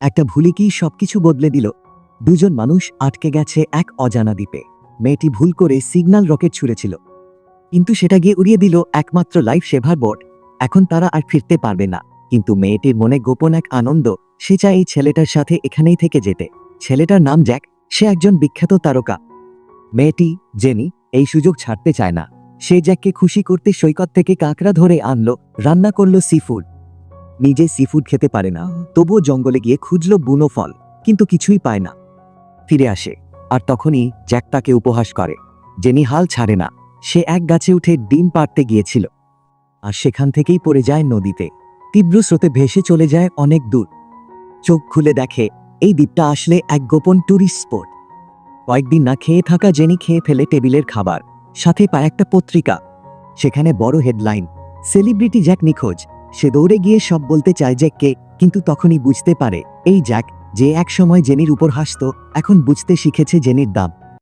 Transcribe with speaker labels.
Speaker 1: একটা ভুলে কি সবকিছু বদলে দিল? দুজন মানুষ আটকে গেছে এক অজানা দ্বীপে। মেয়েটি ভুল করে সিগন্যাল রকেট ছুঁড়েছিল। কিন্তু সেটা গিয়ে উড়িয়ে দিল একমাত্র লাইফ সেভার বোর্ড। এখন তারা আর ফিরতে পারবে না। কিন্তু মেয়েটির মনে গোপন এক আনন্দ, সে চায় এই ছেলেটার সাথে এখানেই থেকে যেতে। ছেলেটার নাম জ্যাক, সে একজন বিখ্যাত তারকা। মেয়েটি, জেনি, এই সুযোগ ছাড়তে চায় না। সে জ্যাককে খুশি করতে সৈকত থেকে কাঁকড়া ধরে আনলো, রান্না করল সিফুড নিজে সিফুড খেতে পারে না, তবুও জঙ্গলে গিয়ে খুঁজল বুনো ফল, কিন্তু কিছুই পায় না। ফিরে আসে, আর তখনই জ্যাক তাকে উপহাস করে জেনি হাল ছাড়ে না। সে এক গাছে উঠে ডিম পাড়তে গিয়েছিল, আর সেখান থেকেই পড়ে যায় নদীতে। তীব্র স্রোতে ভেসে চলে যায় অনেক দূর। চোখ খুলে দেখে, এই দ্বীপটা আসলে এক গোপন ট্যুরিস্ট স্পট কয়েকদিন না খেয়ে থাকা জেনি খেয়ে ফেলে টেবিলের খাবার, সাথে পায় একটা পত্রিকা। সেখানে বড় হেডলাইন সেলিব্রিটি জ্যাক নিখোঁজ সে দৌড়ে গিয়ে সব বলতে চায় জ্যাককে, কিন্তু তখনই বুঝতে পারে, এই জ্যাক, যে এক সময় জেনির উপর হাসত, এখন বুঝতে শিখেছে জেনির দাম।